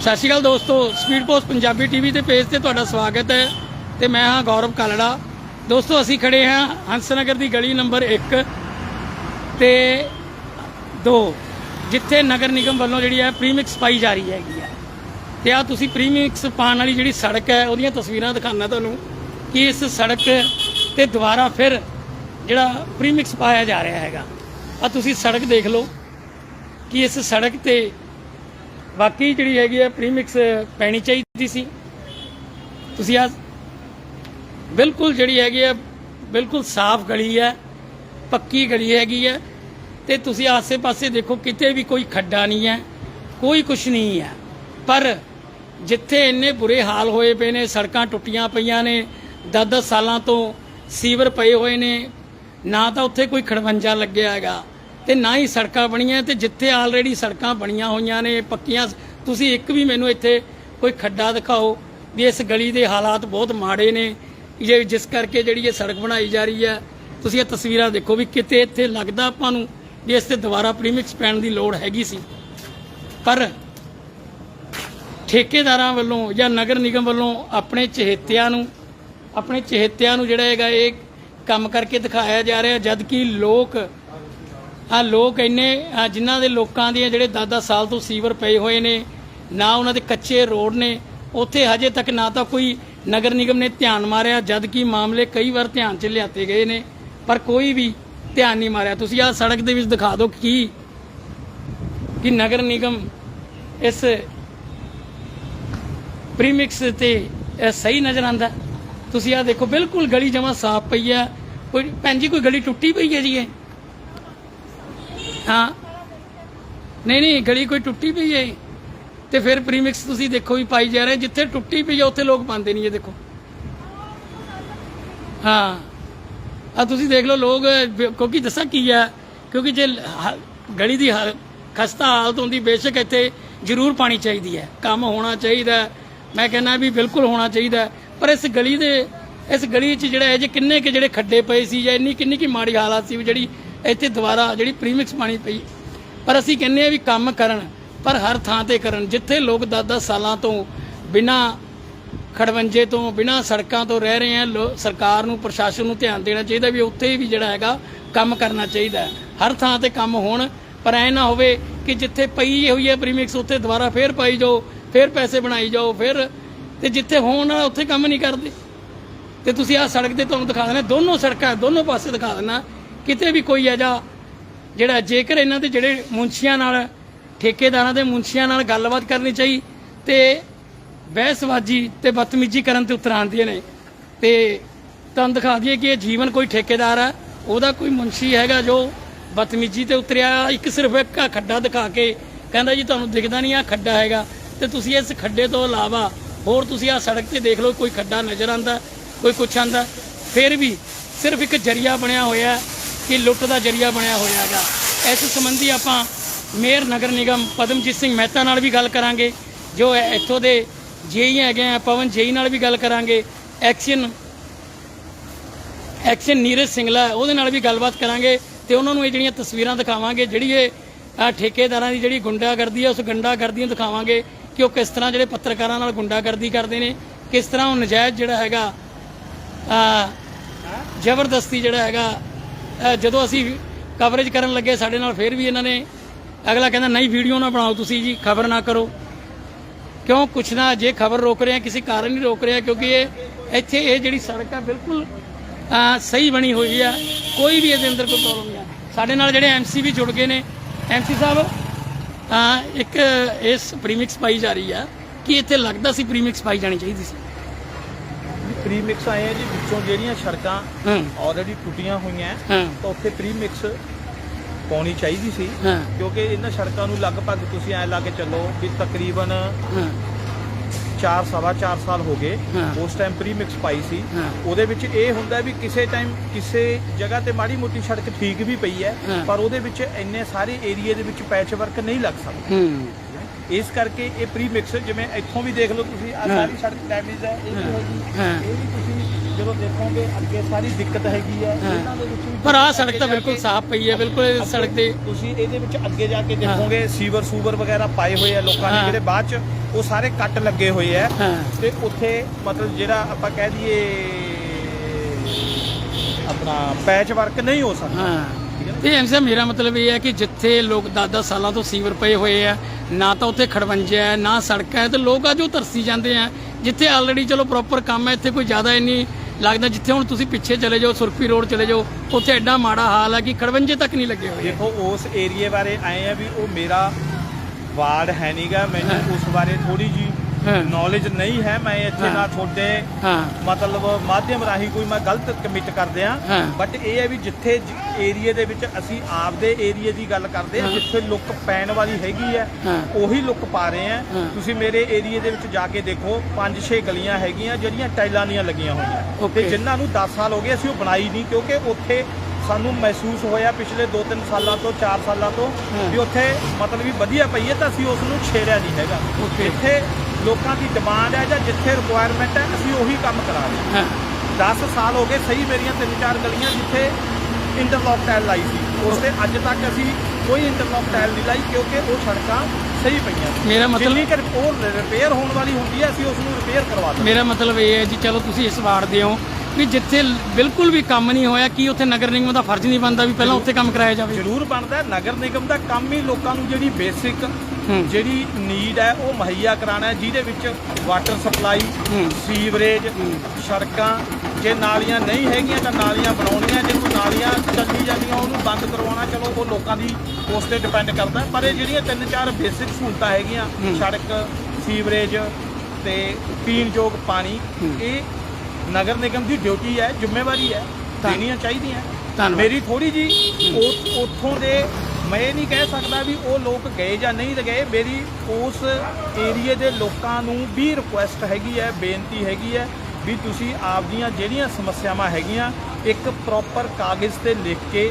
ਸਤਿ ਸ਼੍ਰੀ ਅਕਾਲ ਦੋਸਤੋ speed post Punjabi TV ਤੇ ਪੇਜ ਤੇ ਤੁਹਾਡਾ ਸਵਾਗਤ ਹੈ ਤੇ ਮੈਂ ਹਾਂ ਗੌਰਵ ਕਾਲੜਾ। ਦੋਸਤੋ, ਅਸੀਂ ਖੜੇ ਹਾਂ ਹੰਸਨਗਰ ਦੀ ਗਲੀ ਨੰਬਰ 1 ਤੇ 2 ਜਿੱਥੇ ਨਗਰ ਨਿਗਮ ਵੱਲੋਂ ਜਿਹੜੀ ਹੈ ਪ੍ਰੀਮਿਕਸ ਪਾਈ ਜਾ ਰਹੀ ਹੈਗੀ ਹੈ। ਤੇ ਆ ਤੁਸੀਂ ਪ੍ਰੀਮਿਕਸ ਪਾਉਣ ਵਾਲੀ ਜਿਹੜੀ ਸੜਕ ਹੈ, ਉਹਦੀਆਂ ਤਸਵੀਰਾਂ ਦਿਖਾਣਾ ਤੁਹਾਨੂੰ ਕਿ ਇਸ ਸੜਕ ਤੇ ਦੁਬਾਰਾ ਫਿਰ ਜਿਹੜਾ ਪ੍ਰੀਮਿਕਸ ਪਾਇਆ ਜਾ ਰਿਹਾ ਹੈਗਾ। ਆ ਤੁਸੀਂ ਸੜਕ ਦੇਖ ਲਓ ਕਿ ਇਸ ਸੜਕ ਤੇ ਵਾਕਈ ਜਿਹੜੀ ਹੈਗੀ ਹੈ ਪ੍ਰੀਮਿਕਸ ਪੈਣੀ ਚਾਹੀਦੀ ਸੀ। ਤੁਸੀਂ ਆ ਬਿਲਕੁਲ ਜਿਹੜੀ ਹੈਗੀ ਹੈ, ਬਿਲਕੁਲ ਸਾਫ਼ ਗਲੀ ਹੈ, ਪੱਕੀ ਗਲੀ ਹੈਗੀ ਹੈ ਤੇ ਤੁਸੀਂ ਆਸੇ-ਪਾਸੇ ਦੇਖੋ, ਕਿਤੇ ਵੀ ਕੋਈ ਖੱਡਾ ਨਹੀਂ ਹੈ, ਕੋਈ ਕੁਝ ਨਹੀਂ ਹੈ। ਪਰ ਜਿੱਥੇ ਇੰਨੇ ਬੁਰੇ ਹਾਲ ਹੋਏ ਪਏ ਨੇ, ਸੜਕਾਂ ਟੁੱਟੀਆਂ ਪਈਆਂ ਨੇ 10-10 ਸਾਲਾਂ ਤੋਂ ਸੀਵਰ ਪਏ ਹੋਏ ਨੇ, ਨਾ ਤਾਂ ਉੱਥੇ ਕੋਈ ਖੜਵੰਜਾ ਲੱਗਿਆ ਹੈਗਾ। ਤੇ ਨਾ ਹੀ ਸੜਕਾਂ ਬਣੀਆਂ ਤੇ ਜਿੱਥੇ ਆਲਰੇਡੀ ਸੜਕਾਂ ਬਣੀਆਂ ਹੋਈਆਂ ਨੇ, ਪੱਕੀਆਂ, ਤੁਸੀਂ ਇੱਕ ਵੀ ਮੈਨੂੰ ਇੱਥੇ ਕੋਈ ਖੱਡਾ ਦਿਖਾਓ ਵੀ ਇਸ ਗਲੀ ਦੇ ਹਾਲਾਤ ਬਹੁਤ ਮਾੜੇ ਨੇ, ਜੇ ਜਿਸ ਕਰਕੇ ਜਿਹੜੀ ਇਹ ਸੜਕ ਬਣਾਈ ਜਾ ਰਹੀ ਹੈ, ਤੁਸੀਂ ਇਹ ਤਸਵੀਰਾਂ ਦੇਖੋ ਵੀ ਕਿਤੇ ਇੱਥੇ ਲੱਗਦਾ ਆਪਾਂ ਨੂੰ ਵੀ ਇਸ ਤੇ ਦੁਬਾਰਾ ਪ੍ਰੀਮਿਕਸ ਪੈਣ ਦੀ ਲੋੜ ਹੈਗੀ ਸੀ। ਪਰ ਠੇਕੇਦਾਰਾਂ ਵੱਲੋਂ ਜਾਂ ਨਗਰ ਨਿਗਮ ਵੱਲੋਂ ਆਪਣੇ ਚਹੇਤਿਆਂ ਨੂੰ, ਆਪਣੇ ਚਹੇਤਿਆਂ ਨੂੰ ਜਿਹੜਾ ਹੈਗਾ ਇਹ ਕੰਮ ਕਰਕੇ ਦਿਖਾਇਆ ਜਾ ਰਿਹਾ ਜਦ ਕਿ ਲੋਕ ਆ ਲੋਕ ਇੰਨੇ ਜਿਨ੍ਹਾਂ ਦੇ ਲੋਕਾਂ ਦੇ ਜਿਹੜੇ 10-10 ਸਾਲ ਤੋਂ ਸੀਵਰ ਪਏ ਹੋਏ ਨੇ, ਨਾ ਉਹਨਾਂ ਦੇ ਕੱਚੇ ਰੋਡ ਨੇ, ਉੱਥੇ ਹਜੇ ਤੱਕ ਨਾ ਤਾਂ ਕੋਈ ਨਗਰ ਨਿਗਮ ਨੇ ਧਿਆਨ ਮਾਰਿਆ, ਜਦ ਕਿ ਮਾਮਲੇ ਕਈ ਵਾਰ ਧਿਆਨ 'ਚ ਲਿਆਤੇ ਗਏ ਨੇ, ਪਰ ਕੋਈ ਵੀ ਧਿਆਨ ਨਹੀਂ ਮਾਰਿਆ। ਤੁਸੀਂ ਆਹ ਸੜਕ ਦੇ ਵਿੱਚ ਦਿਖਾ ਦਿਓ ਕੀ, ਕਿ ਨਗਰ ਨਿਗਮ ਇਸ ਪ੍ਰੀਮਿਕਸ ਤੇ ਸਹੀ ਨਜ਼ਰ ਆਂਦਾ ਤੁਸੀਂ ਆਹ ਦੇਖੋ, ਬਿਲਕੁਲ ਗਲੀ ਜਮਾ ਸਾਫ਼ ਪਈ ਹੈ। ਕੋਈ ਭੈਣ ਜੀ, ਕੋਈ ਗਲੀ ਟੁੱਟੀ ਪਈ ਹੈ ਜੀ ਇਹ? ਹਾਂ। ਨਹੀਂ ਨਹੀਂ, ਗਲੀ ਕੋਈ ਟੁੱਟੀ ਪਈ ਹੈ ਤੇ ਫਿਰ ਪ੍ਰੀਮਿਕਸ ਤੁਸੀਂ ਦੇਖੋ ਵੀ ਪਾਈ ਜਾ ਰਹੇ, ਜਿੱਥੇ ਟੁੱਟੀ ਪਈ ਹੈ ਉੱਥੇ ਲੋਕ ਪਾਉਂਦੇ ਨਹੀਂ ਇਹ ਦੇਖੋ। ਹਾਂ। ਆ ਤੁਸੀਂ ਦੇਖ ਲਓ ਲੋਕ, ਕਿਉਂਕਿ ਦੱਸਾਂ ਕੀ ਹੈ ਕਿਉਂਕਿ ਜੇ ਗਲੀ ਦੀ ਹ- ਖਸਤਾ ਹਾਲਤ ਹੁੰਦੀ, ਬੇਸ਼ੱਕ ਇੱਥੇ ਜ਼ਰੂਰ ਪਾਣੀ ਚਾਹੀਦੀ ਹੈ। ਕੰਮ ਹੋਣਾ ਚਾਹੀਦਾ। ਮੈਂ ਕਹਿੰਦਾ ਵੀ ਬਿਲਕੁਲ ਹੋਣਾ ਚਾਹੀਦਾ। ਪਰ ਇਸ ਗਲੀ ਦੇ, ਇਸ ਗਲੀ 'ਚ ਜਿਹੜਾ ਹੈ ਜੇ ਕਿੰਨੇ ਕਿ ਜਿਹੜੇ ਖੱਡੇ ਪਏ ਸੀ ਜਾਂ ਇੰਨੀ ਕਿੰਨੀ ਕੀ ਮਾੜੀ ਹਾਲਾਤ ਸੀ ਜਿਹੜੀ ਇੱਥੇ ਦੁਬਾਰਾ ਜਿਹੜੀ ਪ੍ਰੀਮਿਕਸ ਪਾਣੀ ਪਈ। ਪਰ ਅਸੀਂ ਕਹਿੰਦੇ ਆ ਵੀ ਕੰਮ ਕਰਨ, ਪਰ ਹਰ ਥਾਂ ਤੇ ਕਰਨ। ਜਿੱਥੇ ਲੋਕ 10-10 ਸਾਲਾਂ ਤੋਂ ਬਿਨਾਂ ਖੜਵੰਜੇ ਤੋਂ, ਬਿਨਾਂ ਸੜਕਾਂ ਤੋਂ ਰਹਿ ਰਹੇ ਆ, ਲੋ- ਸਰਕਾਰ ਨੂੰ, ਪ੍ਰਸ਼ਾਸਨ ਨੂੰ ਧਿਆਨ ਦੇਣਾ ਚਾਹੀਦਾ ਵੀ ਉੱਥੇ ਵੀ ਜਿਹੜਾ ਹੈਗਾ ਕੰਮ ਕਰਨਾ ਚਾਹੀਦਾ। ਹਰ ਥਾਂ ਤੇ ਕੰਮ ਹੋਣ, ਪਰ ਐ ਨਾ ਹੋਵੇ ਕਿ ਜਿੱਥੇ ਪਈ ਹੋਈ ਹੈ ਪ੍ਰੀਮਿਕਸ ਉੱਥੇ ਦੁਬਾਰਾ ਫੇਰ ਪਾਈ ਜਾਓ, ਫੇਰ ਪੈਸੇ ਬਣਾਈ ਜਾਓ, ਫਿਰ ਤੇ ਜਿੱਥੇ ਹੋਣ ਵਾਲਾ ਉੱਥੇ ਕੰਮ ਨਹੀਂ ਕਰਦੇ। ਤੇ ਤੁਸੀਂ ਆਹ ਸੜਕ ਤੇ ਤੁਹਾਨੂੰ ਦਿਖਾ ਦੇਣਾ, ਦੋਨੋਂ ਸੜਕਾਂ, ਦੋਨੋਂ ਪਾਸੇ ਦਿਖਾ ਦੇਣਾ ਕਿਤੇ ਵੀ ਕੋਈ ਐਜਾ ਜਿਹੜਾ ਜੇਕਰ ਇਹਨਾਂ ਦੇ ਜਿਹੜੇ ਮੁੰਸ਼ੀਆਂ ਨਾਲ, ਠੇਕੇਦਾਰਾਂ ਦੇ ਮੁੰਸ਼ੀਆਂ ਨਾਲ ਗੱਲਬਾਤ ਕਰਨੀ ਚਾਹੀ ਤੇ ਬਹਿਸਬਾਜ਼ੀ ਤੇ ਬਦਤਮੀਜ਼ੀ ਕਰਨ ਤੇ ਉਤਰ ਆਉਂਦੀਆਂ ਨੇ। ਤੇ ਤੁਹਾਨੂੰ ਦਿਖਾ ਦਈਏ ਕਿ ਇਹ ਜੀਵਨ ਕੋਈ ਠੇਕੇਦਾਰ ਹੈ ਉਹਦਾ ਕੋਈ ਮੁੰਸ਼ੀ ਹੈਗਾ ਜੋ ਬਤਮੀਜ਼ੀ ਤੇ ਉਤਰਿਆ, ਇੱਕ ਸਿਰਫ ਇੱਕ ਖੱਡਾ ਦਿਖਾ ਕੇ ਕਹਿੰਦਾ ਜੀ ਤੁਹਾਨੂੰ ਦਿਖਦਾ ਨਹੀਂ ਆ ਖੱਡਾ ਹੈਗਾ। ਤੇ ਤੁਸੀਂ ਇਸ ਖੱਡੇ ਤੋਂ ਇਲਾਵਾ ਹੋਰ ਤੁਸੀਂ ਆ ਸੜਕ ਤੇ ਦੇਖ ਲਓ, ਕੋਈ ਖੱਡਾ ਨਜ਼ਰ ਆਂਦਾ ਕੋਈ ਕੁਛ ਆਂਦਾ ਫਿਰ ਵੀ ਸਿਰਫ ਇੱਕ ਜਰੀਆ ਬਣਿਆ ਹੋਇਆ ਕਿ ਲੁੱਟ ਦਾ ਜਰੀਆ ਬਣਿਆ ਹੋਇਆ ਹੈਗਾ। ਇਸ ਸੰਬੰਧੀ ਆਪਾਂ ਮੇਅਰ ਨਗਰ ਨਿਗਮ ਪਦਮਜੀਤ ਸਿੰਘ ਮਹਿਤਾ ਨਾਲ ਵੀ ਗੱਲ ਕਰਾਂਗੇ। ਜੋ ਇੱਥੋਂ ਦੇ ਜੇਈ ਹੈਗੇ ਆ, ਪਵਨ ਜੇਈ ਨਾਲ ਵੀ ਗੱਲ ਕਰਾਂਗੇ। ਐਕਸ਼ਨ ਐਕਸ਼ਨ ਨੀਰਜ ਸਿੰਗਲਾ ਉਹਦੇ ਨਾਲ ਵੀ ਗੱਲਬਾਤ ਕਰਾਂਗੇ ਤੇ ਉਹਨਾਂ ਨੂੰ ਇਹ ਜਿਹੜੀਆਂ ਤਸਵੀਰਾਂ ਦਿਖਾਵਾਂਗੇ, ਜਿਹੜੀ ਇਹ ਠੇਕੇਦਾਰਾਂ ਦੀ ਜਿਹੜੀ ਗੁੰਡਾਗਰਦੀ ਹੈ ਉਸ ਗੁੰਡਾਗਰਦੀ ਨੂੰ ਦਿਖਾਵਾਂਗੇ ਕਿ ਉਹ ਕਿਸ ਤਰ੍ਹਾਂ ਜਿਹੜੇ ਪੱਤਰਕਾਰਾਂ ਨਾਲ ਗੁੰਡਾਗਰਦੀ ਕਰਦੇ ਨੇ, ਕਿਸ ਤਰ੍ਹਾਂ ਉਹ ਨਜਾਇਜ਼ ਜਿਹੜਾ ਹੈਗਾ ਜ਼ਬਰਦਸਤੀ ਜਿਹੜਾ ਹੈਗਾ ਜਦੋਂ ਅਸੀਂ ਕਵਰੇਜ ਕਰਨ ਲੱਗੇ, ਸਾਡੇ ਨਾਲ ਫਿਰ ਵੀ ਇਹਨਾਂ ਨੇ ਅਗਲਾ ਕਹਿੰਦਾ, ਨਹੀਂ ਵੀਡੀਓ ਨਾ ਬਣਾਓ ਤੁਸੀਂ ਜੀ, ਖਬਰ ਨਾ ਕਰੋ। ਕਿਉਂ? ਕੁਛ ਨਾ, ਜੇ ਖਬਰ ਰੋਕ ਰਹੇ ਆ ਕਿਸੇ ਕਾਰਨ ਨਹੀਂ ਰੋਕ ਰਹੇ ਆ ਕਿਉਂਕਿ ਇਹ ਇੱਥੇ ਇਹ ਜਿਹੜੀ ਸੜਕ ਆ, ਬਿਲਕੁਲ ਸਹੀ ਬਣੀ ਹੋਈ ਆ। ਕੋਈ ਵੀ ਇਹਦੇ ਅੰਦਰ ਕੋਈ ਪ੍ਰੋਬਲਮ ਨਹੀਂ ਆ। ਸਾਡੇ ਨਾਲ ਜਿਹੜੇ ਐਮਸੀ ਵੀ ਜੁੜ ਗਏ ਨੇ ਐਮਸੀ ਸਾਹਿਬ ਇੱਕ ਇਸ ਪ੍ਰੀਮਿਕਸ ਪਾਈ ਜਾ ਰਹੀ ਆ ਕਿ ਇੱਥੇ ਲੱਗਦਾ ਸੀ ਪ੍ਰੀਮਿਕਸ ਪਾਈ ਜਾਣੀ ਚਾਹੀਦੀ ਸੀ। ਪ੍ਰੀ ਮਿਕਸ ਆਏ ਆ ਜੀ ਵਿੱਚੋਂ ਜਿਹੜੀਆਂ ਸੜਕਾਂ ਹਾਂ। ਆਲਰੇਡੀ ਟੁੱਟੀਆਂ ਹੋਈਆਂ ਹੈ, ਤਾਂ ਉੱਥੇ ਪ੍ਰੀ ਮਿਕਸ ਪਾਉਣੀ ਚਾਹੀਦੀ ਸੀ ਹਾਂ। ਕਿਉਂਕਿ ਇਹਨਾਂ ਸੜਕਾਂ ਨੂੰ ਲਗਭਗ ਤੁਸੀਂ ਐ ਲਾ ਕੇ ਚੱਲੋ ਵੀ ਤਕਰੀਬਨ ਹਾਂ। 4 ਸਵਾ 4 ਸਾਲ ਹੋ ਗਏ ਹਾਂ। ਉਸ ਟਾਈਮ ਪ੍ਰੀ ਮਿਕਸ ਪਾਈ ਸੀ। ਹਾਂ। ਉਹਦੇ ਵਿੱਚ ਇਹ ਹੁੰਦਾ ਵੀ ਕਿਸੇ ਟਾਈਮ ਕਿਸੇ ਜਗ੍ਹਾ ਤੇ ਮਾੜੀ ਮੋਟੀ ਸੜਕ ਠੀਕ ਵੀ ਪਈ ਹੈ ਹਾਂ। ਪਰ ਉਹਦੇ ਵਿੱਚ ਇੰਨੇ ਸਾਰੇ ਏਰੀਏ ਦੇ ਵਿੱਚ ਪੈਚ ਵਰਕ ਨਹੀਂ ਲੱਗ ਸਕਦਾ। ਹੂੰ। ਇਸ ਕਰਕੇ ਇਹ ਪ੍ਰੀ ਮਿਕਸ ਜਿਵੇਂ ਇੱਥੋਂ ਵੀ ਦੇਖ ਲਓ ਤੁਸੀਂ ਆ। ਸਾਰੀ ਸੜਕ ਡੈਮੇਜ ਹੈ ਇਹ ਵੀ। ਹੈਗੀ। ਇਹ ਵੀ ਤੁਸੀਂ ਜਦੋਂ ਦੇਖੋਗੇ ਅੱਗੇ ਸਾਰੀ ਦਿੱਕਤ ਹੈਗੀ ਹੈ। ਇਹਨਾਂ ਦੇ ਵਿੱਚ ਪਰ ਆਹ ਸੜਕ ਤਾਂ ਬਿਲਕੁਲ ਸਾਫ਼ ਪਈ ਹੈ ਬਿਲਕੁਲ ਇਹ ਸੜਕ ਤੇ ਤੁਸੀਂ ਇਹਦੇ ਵਿੱਚ ਅੱਗੇ ਜਾ ਕੇ ਦੇਖੋਗੇ ਸੀਵਰ ਸੂਵਰ ਵਗੈਰਾ ਪਾਏ ਹੋਏ ਆ ਲੋਕਾਂ ਨੇ। ਜਿਹੜੇ ਬਾਅਦ ਚ ਉਹ ਸਾਰੇ ਕੱਟ ਲੱਗੇ ਹੋਏ ਆ ਤੇ ਉੱਥੇ ਮਤਲਬ ਜਿਹੜਾ ਆਪਾਂ ਕਹਿ ਦਈਏ ਆਪਣਾ ਪੈਚ ਵਰਕ ਨਹੀਂ ਹੋ ਸਕਦਾ ਤੇ ਐਮਸਾ ਮੇਰਾ ਮਤਲਬ ਇਹ ਹੈ ਕਿ ਜਿੱਥੇ ਲੋਕ 10-10 ਸਾਲਾਂ ਤੋਂ ਸੀਵਰ ਪਏ ਹੋਏ ਆ ਨਾ ਤਾਂ ਉੱਥੇ ਖੜਵੰਜਾ ਹੈ ਨਾ ਸੜਕਾਂ ਹੈ ਤੇ ਲੋਕ ਆ ਜੋ ਤਰਸੀ ਜਾਂਦੇ ਆ ਜਿੱਥੇ ਆਲਰੇਡੀ ਚਲੋ ਪ੍ਰੋਪਰ ਕੰਮ ਹੈ ਇੱਥੇ ਕੋਈ ਜ਼ਿਆਦਾ ਇੰਨੀ ਲੱਗਦਾ ਜਿੱਥੇ ਹੁਣ ਤੁਸੀਂ ਪਿੱਛੇ ਚਲੇ ਜਾਓ ਸੁਰਖੀ ਰੋਡ ਚਲੇ ਜਾਓ ਉੱਥੇ ਐਡਾ ਮਾੜਾ ਹਾਲ ਹੈ ਕਿ ਖੜਵੰਜੇ ਤੱਕ ਨਹੀਂ ਲੱਗੇ ਹੋਏ ਦੇਖੋ ਉਸ ਏਰੀਏ ਬਾਰੇ ਆਏ ਆ ਵੀ ਉਹ ਮੇਰਾ ਵਾਰਡ ਹੈ ਨਹੀਂਗਾ ਮੈਨੂੰ ਉਸ ਬਾਰੇ ਥੋੜੀ ਜੀ। ਨੌਲੇਜ ਨਹੀਂ ਹੈ ਮੈਂ ਇੱਥੇ। ਨਾ ਤੁਹਾਡੇ ਮਤਲਬ ਮਾਧਿਅਮ ਰਾਹੀਂ ਕੋਈ ਮੈਂ ਗਲਤ ਕਮਿਟ ਕਰਦੇ ਆ। ਬਟ ਇਹ ਹੈ ਵੀ ਜਿੱਥੇ ਏਰੀਏ ਦੇ ਵਿੱਚ ਅਸੀਂ ਆਪਦੇ ਏਰੀਏ ਦੀ ਗੱਲ ਕਰਦੇ ਆ ਹਾਂ। ਜਿੱਥੇ ਲੁੱਕ ਪੈਣ ਵਾਲੀ ਹੈਗੀ ਹਾਂ। ਉਹੀ ਲੁੱਕ ਪਾ ਰਹੇ ਆ। ਤੁਸੀਂ ਮੇਰੇ ਏਰੀਏ ਦੇ ਵਿੱਚ ਜਾ ਕੇ ਦੇਖੋ 5-6 ਗਲੀਆਂ ਹੈਗੀਆਂ ਜਿਹੜੀਆਂ ਟਾਈਲਾਂ ਦੀਆਂ ਲੱਗੀਆਂ ਹੋਈਆਂ ਤੇ। ਜਿਨ੍ਹਾਂ ਨੂੰ 10 ਸਾਲ ਹੋ ਗਏ ਅਸੀਂ ਉਹ ਬਣਾਈ ਨਹੀਂ ਕਿਉਂਕਿ ਉੱਥੇ ਸਾਨੂੰ ਮਹਿਸੂਸ ਹੋਇਆ ਪਿਛਲੇ 2-3 ਸਾਲਾਂ ਤੋਂ 4 ਸਾਲਾਂ ਤੋਂ। ਵੀ ਉੱਥੇ ਮਤਲਬ ਵੀ ਵਧੀਆ ਪਈ ਹੈ ਤਾਂ ਅਸੀਂ ਉਸ ਨੂੰ ਛੇੜਿਆ ਨਹੀਂ ਹੈਗਾ। ਜਿੱਥੇ ਲੋਕਾਂ ਦੀ ਡਿਮਾਂਡ ਹੈ ਜਾਂ ਜਿੱਥੇ ਰਿਕੁਆਇਰਮੈਂਟ ਹੈ ਅਸੀਂ ਉਹੀ ਕੰਮ ਕਰਾ ਰਹੇ ਹਾਂ। ਹਾਂ। 10 ਸਾਲ ਹੋ ਗਏ ਸਹੀ ਮੇਰੀਆਂ ਤਿੰਨ ਚਾਰ ਗਲੀਆਂ ਜਿੱਥੇ ਇੰਟਰਲੌਕ ਟਾਇਲ ਲਾਈ ਸੀ। ਉਸ ਤੇ ਅੱਜ ਤੱਕ ਅਸੀਂ ਕੋਈ ਇੰਟਰਲੌਕ ਟਾਇਲ ਨਹੀਂ ਲਾਈ ਕਿਉਂਕਿ ਉਹ ਸੜਕਾਂ ਸਹੀ ਪਈਆਂ ਸੀ। ਮੇਰਾ ਮਤਲਬ- ਜਿੰਨੀ ਕਿ ਉਹ ਰਿਪੇਅਰ ਹੋਣ ਵਾਲੀ ਹੁੰਦੀ ਹੈ ਅਸੀਂ ਉਸ ਨੂੰ ਰਿਪੇਅਰ ਕਰਵਾ ਦਿੰਦੇ ਮੇਰਾ ਮਤਲਬ ਇਹ ਹੈ ਜੀ ਚਲੋ ਤੁਸੀਂ ਇਸ ਵਾਰਡ ਦੇ ਹੋ ਵੀ ਜਿੱਥੇ ਬਿਲਕੁਲ ਵੀ ਕੰਮ ਨਹੀਂ ਹੋਇਆ ਕੀ ਉੱਥੇ ਨਗਰ ਨਿਗਮ ਦਾ ਫਰਜ਼ ਨਹੀਂ ਬਣਦਾ ਵੀ ਪਹਿਲਾਂ ਉੱਥੇ ਕੰਮ ਕਰਾਇਆ ਜਾਵੇ ਜ਼ਰੂਰ ਬਣਦਾ। ਨਗਰ ਨਿਗਮ ਦਾ ਕੰਮ ਹੀ ਲੋਕਾਂ ਨੂੰ ਜਿਹੜੀ ਬੇਸਿਕ। ਜਿਹੜੀ ਨੀਡ ਹੈ ਉਹ ਮੁਹੱਈਆ ਕਰਾਉਣਾ ਹੈ ਜਿਹਦੇ ਵਿੱਚ ਵਾਟਰ ਸਪਲਾਈ। ਸੀਵਰੇਜ। ਸੜਕਾਂ ਜੇ ਨਾਲੀਆਂ ਨਹੀਂ ਹੈਗੀਆਂ ਤਾਂ ਨਾਲੀਆਂ ਬਣਾਉਣੀਆਂ ਜੇ ਕੋਈ ਨਾਲੀਆਂ ਚੱਲੀ ਜਾਂਦੀਆਂ ਉਹਨੂੰ ਬੰਦ ਕਰਵਾਉਣਾ ਚਲੋ ਉਹ ਲੋਕਾਂ ਦੀ ਉਸ ਤੇ ਡਿਪੈਂਡ ਕਰਦਾ। ਪਰ ਇਹ ਜਿਹੜੀਆਂ ਤਿੰਨ ਚਾਰ ਬੇਸਿਕ ਸਹੂਲਤਾਂ ਹੈਗੀਆਂ। ਸੜਕ ਸੀਵਰੇਜ ਤੇ ਪੀਣ ਯੋਗ ਪਾਣੀ। ਇਹ ਨਗਰ ਨਿਗਮ ਦੀ ਡਿਊਟੀ ਹੈ ਜ਼ਿੰਮੇਵਾਰੀ ਹੈ ਦੇਣੀਆਂ ਚਾਹੀਦੀਆਂ ਧੰਨਵਾਦ। ਮੇਰੀ ਥੋੜੀ ਜੀ ਉੱਥੋਂ ਦੇ ਮੈਂ ਇਹ ਨਹੀਂ ਕਹਿ ਸਕਦਾ ਵੀ ਉਹ ਲੋਕ ਗਏ ਜਾਂ ਨਹੀਂ ਗਏ ਮੇਰੀ ਉਸ ਏਰੀਏ ਦੇ ਲੋਕਾਂ ਨੂੰ ਵੀ ਰਿਕੁਐਸਟ ਹੈਗੀ ਹੈ ਬੇਨਤੀ ਹੈਗੀ ਹੈ ਵੀ ਤੁਸੀਂ ਆਪਦੀਆਂ ਜਿਹੜੀਆਂ ਸਮੱਸਿਆਵਾਂ ਹੈਗੀਆਂ ਇੱਕ ਪ੍ਰੋਪਰ ਕਾਗਜ਼ ਤੇ ਲਿਖ ਕੇ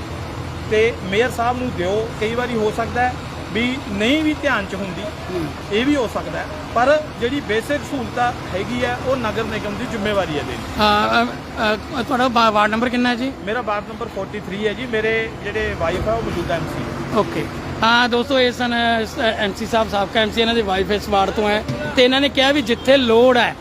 ਤੇ ਮੇਅਰ ਸਾਹਿਬ ਨੂੰ ਦਿਓ ਕਈ ਵਾਰੀ ਹੋ ਸਕਦਾ ਹੈ ਵੀ ਨਹੀਂ ਵੀ ਧਿਆਨ ਚ ਹੁੰਦੀ। ਇਹ ਵੀ ਹੋ ਸਕਦਾ ਪਰ ਜਿਹੜੀ ਬੇਸਿਕ ਸਹੂਲਤਾਂ ਹੈਗੀ ਹੈ ਉਹ ਨਗਰ ਨਿਗਮ ਦੀ ਜ਼ਿੰਮੇਵਾਰੀ ਹੈ ਦੇਣੀ ਤੁਹਾਡਾ ਵਾਰਡ ਨੰਬਰ ਕਿੰਨਾ ਹੈ ਜੀ? ਮੇਰਾ ਵਾਰਡ ਨੰਬਰ 43 ਹੈ ਜੀ ਮੇਰੇ ਜਿਹੜੇ ਵਾਈਫ ਹੈ ਉਹ ਮੌਜੂਦਾ ਐਮਸੀ ਓਕੇ। ਹਾਂ ਦੋਸਤੋ ਇਹ ਸਨ ਐਮਸੀ ਸਾਹਿਬ ਸਾਬਕਾ ਐਮਸੀ ਇਹਨਾਂ ਦੇ ਵਾਈਫ ਇਸ ਵਾਰਡ ਤੋਂ ਹੈ। ਤੇ ਇਹਨਾਂ ਨੇ ਕਿਹਾ ਵੀ ਜਿੱਥੇ ਲੋੜ ਹੈ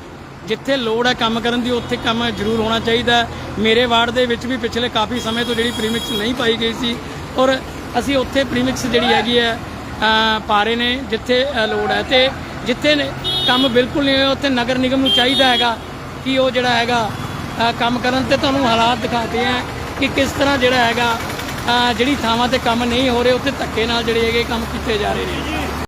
ਜਿੱਥੇ ਲੋੜ ਹੈ ਕੰਮ ਕਰਨ ਦੀ ਉੱਥੇ ਕੰਮ ਜ਼ਰੂਰ ਹੋਣਾ ਚਾਹੀਦਾ ਮੇਰੇ ਵਾਰਡ ਦੇ ਵਿੱਚ ਵੀ ਪਿਛਲੇ ਕਾਫੀ ਸਮੇਂ ਤੋਂ ਜਿਹੜੀ ਪ੍ਰੀਮਿਕਸ ਨਹੀਂ ਪਾਈ ਗਈ ਸੀ ਔਰ ਅਸੀਂ ਉੱਥੇ ਪ੍ਰੀਮਿਕਸ ਜਿਹੜੀ ਹੈਗੀ ਹੈ ਅ, ਪਾ ਰਹੇ ਨੇ ਜਿੱਥੇ ਲੋੜ ਹੈ ਤੇ ਜਿੱਥੇ ਕੰਮ ਬਿਲਕੁਲ ਨਹੀਂ ਹੋਇਆ ਉੱਥੇ ਨਗਰ ਨਿਗਮ ਨੂੰ ਚਾਹੀਦਾ ਹੈਗਾ ਕਿ ਉਹ ਜਿਹੜਾ ਹੈਗਾ ਕੰਮ ਕਰਨ ਤੇ ਤੁਹਾਨੂੰ ਹਾਲਾਤ ਦਿਖਾਤੇ ਆ ਕਿ ਕਿਸ ਤਰ੍ਹਾਂ ਜਿਹੜਾ ਹੈਗਾ ਜਿਹੜੀ ਥਾਵਾਂ ਤੇ ਕੰਮ ਨਹੀਂ ਹੋ ਰਹੇ ਉੱਥੇ ਧੱਕੇ ਨਾਲ ਜਿਹੜੇ ਹੈਗੇ ਕੰਮ ਕੀਤੇ ਜਾ ਰਹੇ ਨੇ।